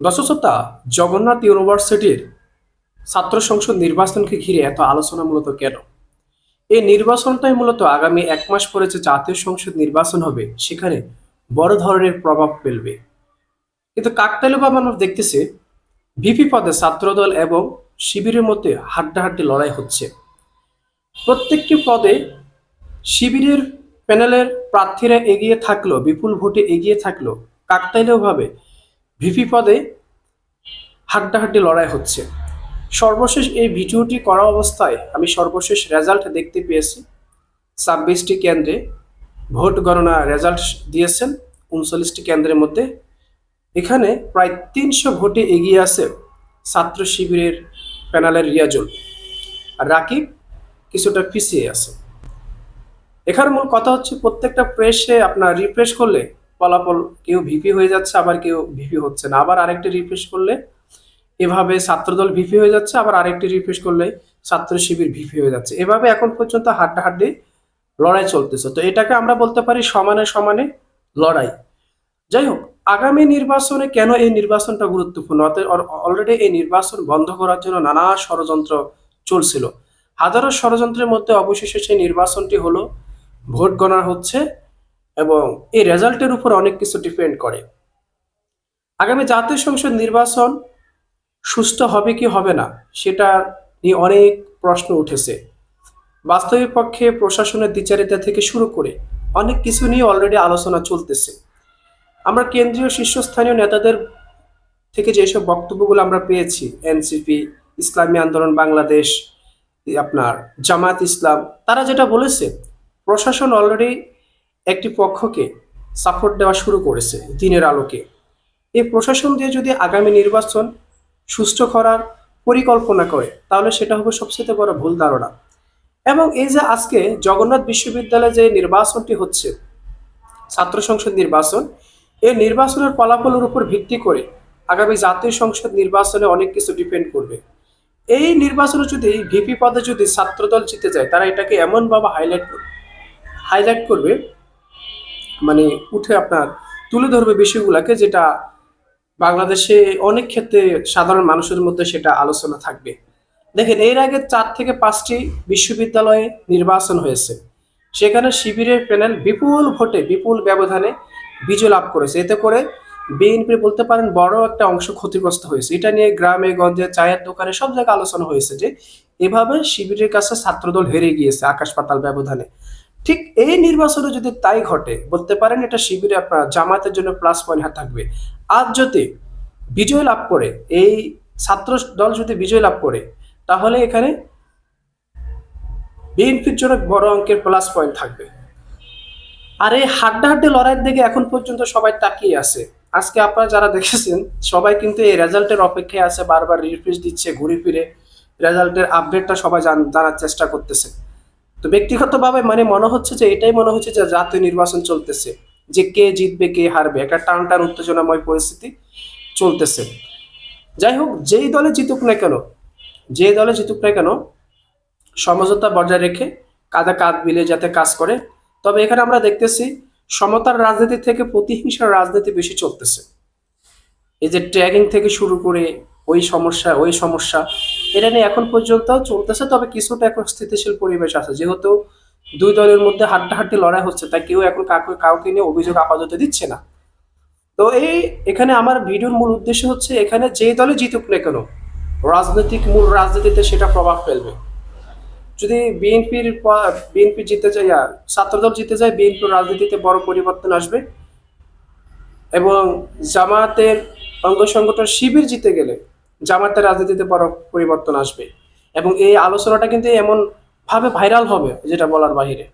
দশশতা জগন্নাথ ইউনিভার্সিটির ছাত্র সংসদ নির্বাচনকে ঘিরে এত আলোচনা মূলত কেন? এই নির্বাচনটাই মূলত আগামী এক মাস পরে যে জাতীয় সংসদ নির্বাচন হবে, সেখানে বড় ধরনের প্রভাব ফেলবে। কিন্তু কাকতালীয়ভাবে আমরা দেখতেছি, ভিপি পদে ছাত্রদল এবং শিবিরের মধ্যে হাড্ডাহাড্ডি লড়াই হচ্ছে। প্রত্যেকটি পদে শিবিরের প্যানেলের প্রার্থীরা এগিয়ে থাকল বিপুল ভোটে এগিয়ে থাকলেও কাকতালীয়ভাবে ভিপি পদে হাড্ডাহাড্ডি লড়াই হচ্ছে। সর্বশেষ এই ভিডিওটি করা অবস্থায় আমি সর্বশেষ রেজাল্ট দেখতে পেয়েছি। ছাব্বিশটি কেন্দ্রে ভোট গণনা রেজাল্ট দিয়েছেন উনচল্লিশটি কেন্দ্রের মধ্যে। এখানে প্রায় তিনশো ভোটে এগিয়ে আছে ছাত্র শিবিরের প্যানেলের রিয়াজুল। আর রাকিব কিছুটা পিছিয়ে আছে। এখানে মূল কথা হচ্ছে প্রত্যেকটা প্রেসে আপনার রিফ্রেশ করলে ফলাফল কেউ ভিপি হয়ে যাচ্ছে, আবার কেউ ভিপি হচ্ছে না। আবার আরেকটি রিফ্রেশ করলে এভাবে ছাত্রদল ভিপি হয়ে যাচ্ছে, আবার আরেকটি রিফ্রেশ করলে ছাত্র শিবির ভিপি হয়ে যাচ্ছে। এভাবে এখন পর্যন্ত হাড্ডাহাড্ডি লড়াই চলতেছে। তো এটাকে আমরা বলতে পারি সমানে সমানে লড়াই। যাই হোক, আগামী নির্বাচনে কেন এই নির্বাচনটা গুরুত্বপূর্ণ? অলরেডি এই নির্বাচন বন্ধ করার জন্য নানা ষড়যন্ত্র চলছিল। হাজারো ষড়যন্ত্রের মধ্যে অবশেষে সেই নির্বাচনটি হলো, ভোট গণনা হচ্ছে এবং এই রেজাল্টের উপর অনেক কিছু ডিপেন্ড করে। আগামী জাতীয় সংসদ নির্বাচন সুস্থ হবে কি হবে না, সেটা নিয়ে অনেক প্রশ্ন উঠেছে। বাস্তবিক পক্ষে প্রশাসনের দ্বিচারিতা থেকে শুরু করে অনেক কিছু নিয়ে অলরেডি আলোচনা চলতেছে। আমরা কেন্দ্রীয় শীর্ষস্থানীয় নেতাদের থেকে যেসব বক্তব্যগুলো আমরা পেয়েছি, এনসিপি, ইসলামী আন্দোলন, বাংলাদেশ, আপনার জামাত ইসলাম, তারা যেটা বলেছে, প্রশাসন অলরেডি একটি পক্ষকে সাপোর্ট দেওয়া শুরু করেছে দিনের আলোকে। এই প্রশাসন দিয়ে যদি আগামী নির্বাচন সুষ্ঠু করার পরিকল্পনা করে, তাহলে সেটা হবে সবচেয়ে বড় ভুল ধারণা। এবং এই যে আজকে জগন্নাথ বিশ্ববিদ্যালয়ে যে নির্বাচনটি হচ্ছে, ছাত্র সংসদ নির্বাচন, এই নির্বাচনের ফলাফলের উপর ভিত্তি করে আগামী জাতীয় সংসদ নির্বাচনে অনেক কিছু ডিপেন্ড করবে। এই নির্বাচনে যদি ভিপি পদে যদি ছাত্রদল জিতে যায়, তারা এটাকে এমনভাবে হাইলাইট হাইলাইট করবে মানে উঠে আপনার তুলে ধরবে বিষয়গুলোকে, যেটা বাংলাদেশে অনেক ক্ষেত্রে সাধারণ মানুষের মধ্যে সেটা আলোচনা থাকবে। দেখেন, এর আগে চার থেকে পাঁচটি বিশ্ববিদ্যালয়ে নির্বাচন হয়েছে। সেখানে শিবিরের প্যানেল বিপুল ভোটে, বিপুল ব্যবধানে বিজয় লাভ করেছে। এতে করে বিএনপি বলতে পারেন বড় একটা অংশ ক্ষতিগ্রস্ত হয়েছে। এটা নিয়ে গ্রামে, গঞ্জে, চায়ের দোকানে সব জায়গায় আলোচনা হয়েছে যে, এভাবে শিবিরের কাছে ছাত্রদল হেরে গিয়েছে আকাশ পাতাল ব্যবধানে। ঠিক এই নির্বাচনে যদি তাই ঘটে, বলতে পারেন এটা শিবিরে আপনার জামাতের জন্য প্লাস পয়েন্ট থাকবে। আজ যদি বিজয় লাভ করে, এই ছাত্র দল যদি বিজয় লাভ করে, তাহলে এখানে বিএনপির জন্য বড় অঙ্কের প্লাস পয়েন্ট থাকবে। আর এই হাড্ডা হাড্ডাহাড্ডি লড়াইয়ের দিকে এখন পর্যন্ত সবাই তাকিয়ে আছে। আজকে আপনারা যারা দেখেছেন, সবাই কিন্তু এই রেজাল্টের অপেক্ষায় আছে, বারবার রিফ্রেশ দিচ্ছে ঘুরে ফিরে। রেজাল্টের আপডেটটা সবাই জান- জানার চেষ্টা করতেছে। তো ব্যক্তিগতভাবে মানে মনে হচ্ছে যে এটাই মনে হচ্ছে যে জাতীয় নির্বাচন চলতেছে, যে কে জিতবে, কে হারবে, একটা টান টান উত্তেজনাময় পরিস্থিতি চলতেছে। যাই হোক, যেই দলে জিতুক না কেন যে দলে জিতুক না কেন, সমঝোতা বজায় রেখে কাঁধে কাঁধ মিলে যাতে কাজ করে, তবে এখানে আমরা দেখতেছি সমতার রাজনীতি থেকে প্রতিহিংসার রাজনীতি বেশি চলতেছে। এই যে ট্র্যাগিং থেকে শুরু করে ওই সমস্যা ওই সমস্যা। এটা নিয়ে এখন পর্যন্ত চলতেছে, তবে কিছুটা এখন স্থিতিশীল পরিবেশ আছে। যেহেতু দুই দলের মধ্যে হাড্ডাহাড্ডি লড়াই হচ্ছে, তাই কেউ এখন কাউকে কাউকে নিয়ে অভিযোগ আপাতত দিচ্ছে না। তো এই, এখানে আমার ভিডিওর মূল উদ্দেশ্য হচ্ছে, এখানে যে দলে জিতুক না কেন, রাজনৈতিক মূল রাজনীতিতে সেটা প্রভাব ফেলবে। যদি বিএনপির বিএনপি জিতে যায় ছাত্রদল জিতে যায় বিএনপির রাজনীতিতে বড় পরিবর্তন আসবে। এবং জামাতের অঙ্গ সংগঠন শিবির জিতে গেলে জামাতের রাজনীতিতে পরিবর্তন আসবে। এবং এই আলোচনাটা কিন্তু এমন ভাবে ভাইরাল হবে, যেটা বলার বাহিরে।